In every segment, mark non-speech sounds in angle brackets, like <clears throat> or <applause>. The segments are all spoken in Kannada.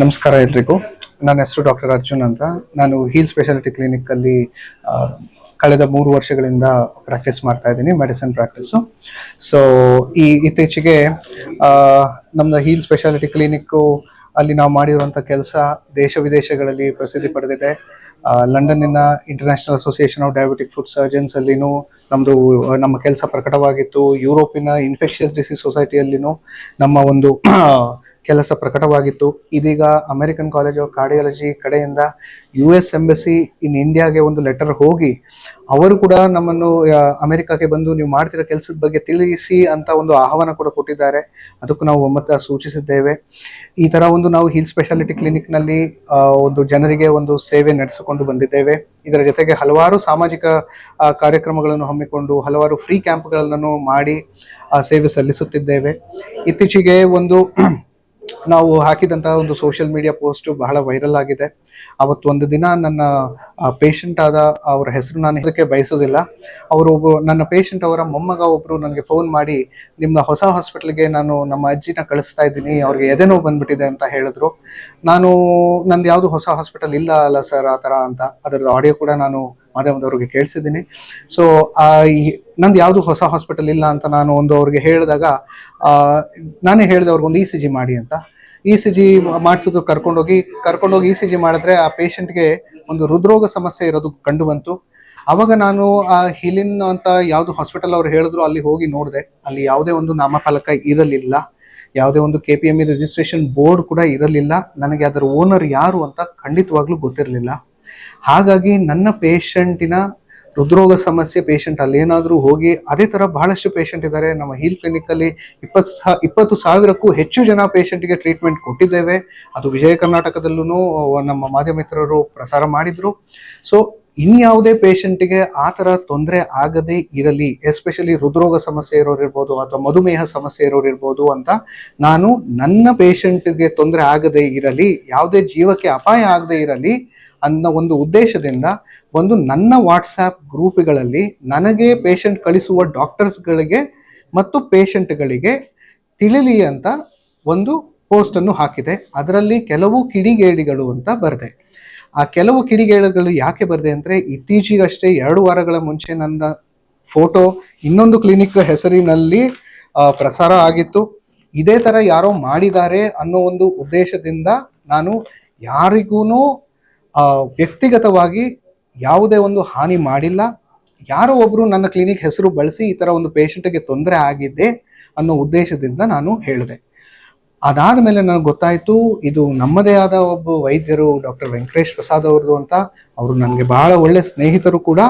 ನಮಸ್ಕಾರ ಎಲ್ರಿಗೂ. ನನ್ನ ಹೆಸರು ಡಾಕ್ಟರ್ ಅರ್ಜುನ್ ಅಂತ. ನಾನು ಹೀಲ್ ಸ್ಪೆಷಾಲಿಟಿ ಕ್ಲಿನಿಕ್ ಅಲ್ಲಿ ಕಳೆದ ಮೂರು ವರ್ಷಗಳಿಂದ ಪ್ರಾಕ್ಟೀಸ್ ಮಾಡ್ತಾ ಇದ್ದೀನಿ ಮೆಡಿಸಿನ್ ಪ್ರಾಕ್ಟೀಸು ಸೊ ಈ ಇತ್ತೀಚೆಗೆ ನಮ್ಮ ಹೀಲ್ ಸ್ಪೆಷಾಲಿಟಿ ಕ್ಲಿನಿಕ್ಕು ಅಲ್ಲಿ ನಾವು ಮಾಡಿರುವಂಥ ಕೆಲಸ ದೇಶ ವಿದೇಶಗಳಲ್ಲಿ ಪ್ರಸಿದ್ಧಿ ಪಡೆದಿದೆ. ಲಂಡನ್ನಿನ international association of diabetic foot surgeons ಅಲ್ಲಿನೂ ನಮ್ಮದು ನಮ್ಮ ಕೆಲಸ ಪ್ರಕಟವಾಗಿತ್ತು. ಯುರೋಪಿನ ಇನ್ಫೆಕ್ಷಿಯಸ್ ಡಿಸೀಸ್ ಸೊಸೈಟಿಯಲ್ಲಿನೂ ನಮ್ಮ ಒಂದು ಕೆಲಸ ಪ್ರಕಟವಾಗಿತ್ತು. ಇದೀಗ ಅಮೆರಿಕನ್ ಕಾಲೇಜ್ ಆಫ್ ಕಾರ್ಡಿಯಾಲಜಿ ಕಡೆಯಿಂದ ಯು ಎಸ್ ಎಂಬಸಿ ಇನ್ ಇಂಡಿಯಾಗೆ ಒಂದು ಲೆಟರ್ ಹೋಗಿ, ಅವರು ಕೂಡ ನಮ್ಮನ್ನು ಅಮೆರಿಕಕ್ಕೆ ಬಂದು ನೀವು ಮಾಡ್ತಿರೋ ಕೆಲಸದ ಬಗ್ಗೆ ತಿಳಿಸಿ ಅಂತ ಒಂದು ಆಹ್ವಾನ ಕೂಡ ಕೊಟ್ಟಿದ್ದಾರೆ. ಅದಕ್ಕೂ ನಾವು ಒಮ್ಮತ ಸೂಚಿಸಿದ್ದೇವೆ. ಈ ತರ ಒಂದು ನಾವು ಹಿಲ್ ಸ್ಪೆಷಾಲಿಟಿ ಕ್ಲಿನಿಕ್ನಲ್ಲಿ ಒಂದು ಜನರಿಗೆ ಒಂದು ಸೇವೆ ನಡೆಸಿಕೊಂಡು ಬಂದಿದ್ದೇವೆ. ಇದರ ಜೊತೆಗೆ ಹಲವಾರು ಸಾಮಾಜಿಕ ಕಾರ್ಯಕ್ರಮಗಳನ್ನು ಹಮ್ಮಿಕೊಂಡು ಹಲವಾರು ಫ್ರೀ ಕ್ಯಾಂಪ್ಗಳನ್ನು ಮಾಡಿ ಸೇವೆ ಸಲ್ಲಿಸುತ್ತಿದ್ದೇವೆ. ಇತ್ತೀಚೆಗೆ ಒಂದು ನಾವು ಹಾಕಿದಂತಹ ಒಂದು ಸೋಷಿಯಲ್ ಮೀಡಿಯಾ ಪೋಸ್ಟ್ ಬಹಳ ವೈರಲ್ ಆಗಿದೆ. ಅವತ್ತು ಒಂದು ದಿನ ನನ್ನ ಪೇಷಂಟ್ ಆದ ಅವರ ಹೆಸರು ನಾನು ಇದಕ್ಕೆ ಬಯಸೋದಿಲ್ಲ ಅವರು ನನ್ನ ಪೇಷಂಟ್ ಅವರ ಮೊಮ್ಮಗ ಒಬ್ರು ನನಗೆ ಫೋನ್ ಮಾಡಿ ನಿಮ್ಮ ಹೊಸ ಹಾಸ್ಪಿಟಲ್ಗೆ ನಾನು ನಮ್ಮ ಅಜ್ಜಿನ ಕಳಿಸ್ತಾ ಇದ್ದೀನಿ, ಅವ್ರಿಗೆ ಎದೆನೋ ಬಂದ್ಬಿಟ್ಟಿದೆ ಅಂತ ಹೇಳಿದ್ರು. ನಾನು, ನಂದು ಯಾವುದು ಹೊಸ ಹಾಸ್ಪಿಟಲ್ ಇಲ್ಲ ಅಲ್ಲ ಸರ್ ಆ ಥರ ಅಂತ. ಅದರ ಆಡಿಯೋ ಕೂಡ ನಾನು ಮಾಧ್ಯಮದವ್ರಿಗೆ ಕೇಳಿಸಿದ್ದೀನಿ. ಸೊ ನಂದು ಯಾವುದು ಹೊಸ ಹಾಸ್ಪಿಟಲ್ ಇಲ್ಲ ಅಂತ ನಾನು ಒಂದು ಅವ್ರಿಗೆ ಹೇಳಿದಾಗ ನಾನೇ ಹೇಳಿದೆ ಅವ್ರಿಗೊಂದು ಇ ಸಿ ಜಿ ಮಾಡಿ ಅಂತ. ಇ ಸಿ ಜಿ ಮಾಡಿಸೋದು ಕರ್ಕೊಂಡೋಗಿ ಕರ್ಕೊಂಡೋಗಿ ಇ ಸಿ ಜಿ ಮಾಡಿದ್ರೆ ಆ ಪೇಷಂಟ್ಗೆ ಒಂದು ಹೃದ್ರೋಗ ಸಮಸ್ಯೆ ಇರೋದು ಕಂಡು ಬಂತು. ಅವಾಗ ನಾನು ಆ ಹಿಲಿನ್ ಅಂತ ಯಾವುದು ಹಾಸ್ಪಿಟಲ್ ಅವ್ರು ಹೇಳಿದ್ರು ಅಲ್ಲಿ ಹೋಗಿ ನೋಡಿದೆ. ಅಲ್ಲಿ ಯಾವುದೇ ಒಂದು ನಾಮಫಲಕ ಇರಲಿಲ್ಲ. ಯಾವುದೇ ಒಂದು K P M E registration board ಕೂಡ ಇರಲಿಲ್ಲ. ನನಗೆ ಅದರ ಓನರ್ ಯಾರು ಅಂತ ಖಂಡಿತವಾಗ್ಲೂ ಗೊತ್ತಿರಲಿಲ್ಲ. ಹಾಗಾಗಿ ನನ್ನ ಪೇಷಂಟಿನ ಹೃದ್ರೋಗ ಸಮಸ್ಯೆ ಪೇಷಂಟ್ ಅಲ್ಲಿ ಏನಾದರೂ ಹೋಗಿ ಅದೇ ತರ ಬಹಳಷ್ಟು ಪೇಷಂಟ್ ಇದ್ದಾರೆ ನಮ್ಮ ಹೀಲ್ ಕ್ಲಿನಿಕ್ ಅಲ್ಲಿ ಇಪ್ಪತ್ತು ಸಾ, ಇಪ್ಪತ್ತು ಸಾವಿರಕ್ಕೂ ಹೆಚ್ಚು ಜನ ಪೇಷಂಟ್ಗೆ ಟ್ರೀಟ್ಮೆಂಟ್ ಕೊಟ್ಟಿದ್ದೇವೆ. ಅದು ವಿಜಯ ಕರ್ನಾಟಕದಲ್ಲೂ ನಮ್ಮ ಮಾಧ್ಯಮಿತ್ರರು ಪ್ರಸಾರ ಮಾಡಿದ್ರು. ಸೊ ಇನ್ಯಾವುದೇ ಪೇಷಂಟ್ಗೆ ಆ ಥರ ತೊಂದರೆ ಆಗದೇ ಇರಲಿ, ಎಸ್ಪೆಷಲಿ ಹೃದ್ರೋಗ ಸಮಸ್ಯೆ ಇರೋರು ಇರ್ಬೋದು ಅಥವಾ ಮಧುಮೇಹ ಸಮಸ್ಯೆ ಇರೋರು ಇರ್ಬೋದು ಅಂತ ನಾನು ನನ್ನ ಪೇಷಂಟ್ಗೆ ತೊಂದರೆ ಆಗದೇ ಇರಲಿ, ಯಾವುದೇ ಜೀವಕ್ಕೆ ಅಪಾಯ ಆಗದೇ ಇರಲಿ ಅನ್ನೋ ಒಂದು ಉದ್ದೇಶದಿಂದ ಒಂದು ನನ್ನ ವಾಟ್ಸಾಪ್ ಗ್ರೂಪ್ಗಳಲ್ಲಿ ನನಗೆ ಪೇಷಂಟ್ ಕಳಿಸುವ ಡಾಕ್ಟರ್ಸ್ಗಳಿಗೆ ಮತ್ತು ಪೇಷಂಟ್ಗಳಿಗೆ ತಿಳಿಲಿ ಅಂತ ಒಂದು ಪೋಸ್ಟ್ ಅನ್ನು ಹಾಕಿದೆ. ಅದರಲ್ಲಿ ಕೆಲವು ಕಿಡಿಗೇಡಿಗಳು ಅಂತ ಬರೆದೆ. ಆ ಕೆಲವು ಕಿಡಿಗೇಳುಗಳು ಯಾಕೆ ಬರದೆ ಅಂದರೆ ಇತ್ತೀಚೆಗಷ್ಟೇ ಎರಡು ವಾರಗಳ ಮುಂಚೆ ನನ್ನ ಫೋಟೋ ಇನ್ನೊಂದು ಕ್ಲಿನಿಕ್ ಹೆಸರಿನಲ್ಲಿ ಪ್ರಸಾರ ಆಗಿತ್ತು. ಇದೇ ತರ ಯಾರೋ ಮಾಡಿದ್ದಾರೆ ಅನ್ನೋ ಒಂದು ಉದ್ದೇಶದಿಂದ ನಾನು ಯಾರಿಗೂ ವ್ಯಕ್ತಿಗತವಾಗಿ ಯಾವುದೇ ಒಂದು ಹಾನಿ ಮಾಡಿಲ್ಲ. ಯಾರೋ ಒಬ್ಬರು ನನ್ನ ಕ್ಲಿನಿಕ್ ಹೆಸರು ಬಳಸಿ ಈ ತರ ಒಂದು ಪೇಷಂಟ್ಗೆ ತೊಂದರೆ ಆಗಿದೆ ಅನ್ನೋ ಉದ್ದೇಶದಿಂದ ನಾನು ಹೇಳಿದೆ. ಅದಾದ ಮೇಲೆ ನನಗೆ ಗೊತ್ತಾಯಿತು, ಇದು ನಮ್ಮದೇ ಆದ ಒಬ್ಬ ವೈದ್ಯರು ಡಾಕ್ಟರ್ ವೆಂಕಟೇಶ್ ಪ್ರಸಾದ್ ಅವ್ರದ್ದು ಅಂತ. ಅವರು ನನಗೆ ಬಹಳ ಒಳ್ಳೆ ಸ್ನೇಹಿತರು ಕೂಡ.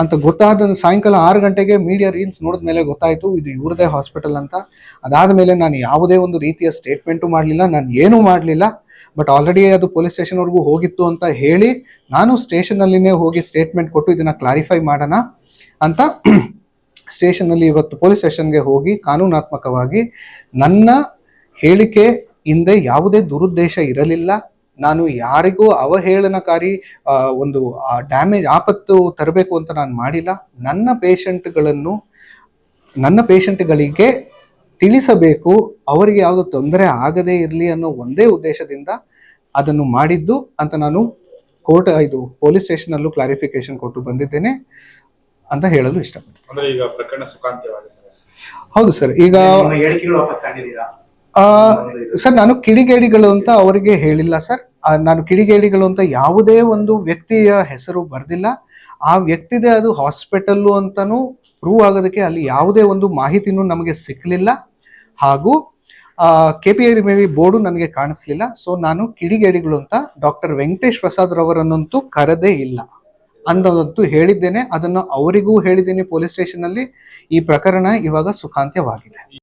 ಅಂತ ಗೊತ್ತಾದ ಸಾಯಂಕಾಲ ಆರು ಗಂಟೆಗೆ ಮೀಡಿಯಾ ರೀಲ್ಸ್ ನೋಡಿದ ಮೇಲೆ ಗೊತ್ತಾಯಿತು, ಇದು ಇವ್ರದೇ ಹಾಸ್ಪಿಟಲ್ ಅಂತ. ಅದಾದ ಮೇಲೆ ನಾನು ಯಾವುದೇ ಒಂದು ರೀತಿಯ ಸ್ಟೇಟ್ಮೆಂಟು ಮಾಡಲಿಲ್ಲ, ನಾನು ಏನೂ ಮಾಡಲಿಲ್ಲ. ಬಟ್ ಆಲ್ರೆಡಿ ಅದು ಪೊಲೀಸ್ ಸ್ಟೇಷನ್ವರೆಗೂ ಹೋಗಿತ್ತು ಅಂತ ಹೇಳಿ, ನಾನು ಸ್ಟೇಷನಲ್ಲಿನೇ ಹೋಗಿ ಸ್ಟೇಟ್ಮೆಂಟ್ ಕೊಟ್ಟು ಇದನ್ನ ಕ್ಲಾರಿಫೈ ಮಾಡೋಣ ಅಂತ <clears throat> ಸ್ಟೇಷನ್ನಲ್ಲಿ ಇವತ್ತು ಪೊಲೀಸ್ ಸ್ಟೇಷನ್ಗೆ ಹೋಗಿ ಕಾನೂನಾತ್ಮಕವಾಗಿ ನನ್ನ ಹೇಳಿಕೆ ಹಿಂದೆ ಯಾವುದೇ ದುರುದ್ದೇಶ ಇರಲಿಲ್ಲ. ನಾನು ಯಾರಿಗೂ ಅವಹೇಳನಕಾರಿ ಒಂದು ಡ್ಯಾಮೇಜ್ ಆಪತ್ತು ತರಬೇಕು ಅಂತ ನಾನು ಮಾಡಿಲ್ಲ. ನನ್ನ ಪೇಷಂಟ್ಗಳನ್ನು ನನ್ನ ಪೇಷಂಟ್ಗಳಿಗೆ ತಿಳಿಸಬೇಕು. ಅವರಿಗೆ ಯಾವುದು ತೊಂದರೆ ಆಗದೇ ಇರಲಿ ಅನ್ನೋ ಒಂದೇ ಉದ್ದೇಶದಿಂದ ಅದನ್ನು ಮಾಡಿದ್ದು ಅಂತ ನಾನು ಕೋರ್ಟ್ ಇದು ಪೊಲೀಸ್ ಸ್ಟೇಷನಲ್ಲೂ ಕ್ಲಾರಿಫಿಕೇಶನ್ ಕೊಟ್ಟು ಬಂದಿದ್ದೇನೆ ಅಂತ ಹೇಳಲು ಇಷ್ಟಪಡ್ತೀನಿ. ಹೌದು ಸರ್ ಈಗ ಸರ್, ನಾನು ಕಿಡಿಗೇಡಿಗಳು ಅಂತ ಅವರಿಗೆ ಹೇಳಿಲ್ಲ, ಸರ್. ನಾನು ಕಿಡಿಗೇಡಿಗಳು ಅಂತ ಯಾವುದೇ ಒಂದು ವ್ಯಕ್ತಿಯ ಹೆಸರು ಬರ್ದಿಲ್ಲ. ಆ ವ್ಯಕ್ತಿದೆ ಅದು ಹಾಸ್ಪಿಟಲ್ಲು ಅಂತಾನೂ ಪ್ರೂವ್ ಆಗೋದಕ್ಕೆ ಅಲ್ಲಿ ಯಾವುದೇ ಒಂದು ಮಾಹಿತಿನೂ ನಮಗೆ ಸಿಕ್ಕಲಿಲ್ಲ ಹಾಗೂ ಕೆ ಪಿ ಐ ಮೇವಿ ಬೋರ್ಡು ನನಗೆ ಕಾಣಿಸ್ಲಿಲ್ಲ. ಸೊ, ನಾನು ಕಿಡಿಗೇಡಿಗಳು ಅಂತ ಡಾಕ್ಟರ್ ವೆಂಕಟೇಶ್ ಪ್ರಸಾದ್ ರವರನ್ನಂತೂ ಕರೆದೇ ಇಲ್ಲ. ಅನ್ನೋದಂತೂ ಹೇಳಿದ್ದೇನೆ. ಅದನ್ನು ಅವರಿಗೂ ಹೇಳಿದ್ದೇನೆ ಪೊಲೀಸ್ ಸ್ಟೇಷನ್ ಅಲ್ಲಿ ಈ ಪ್ರಕರಣ ಇವಾಗ ಸುಖಾಂತ್ಯವಾಗಿದೆ.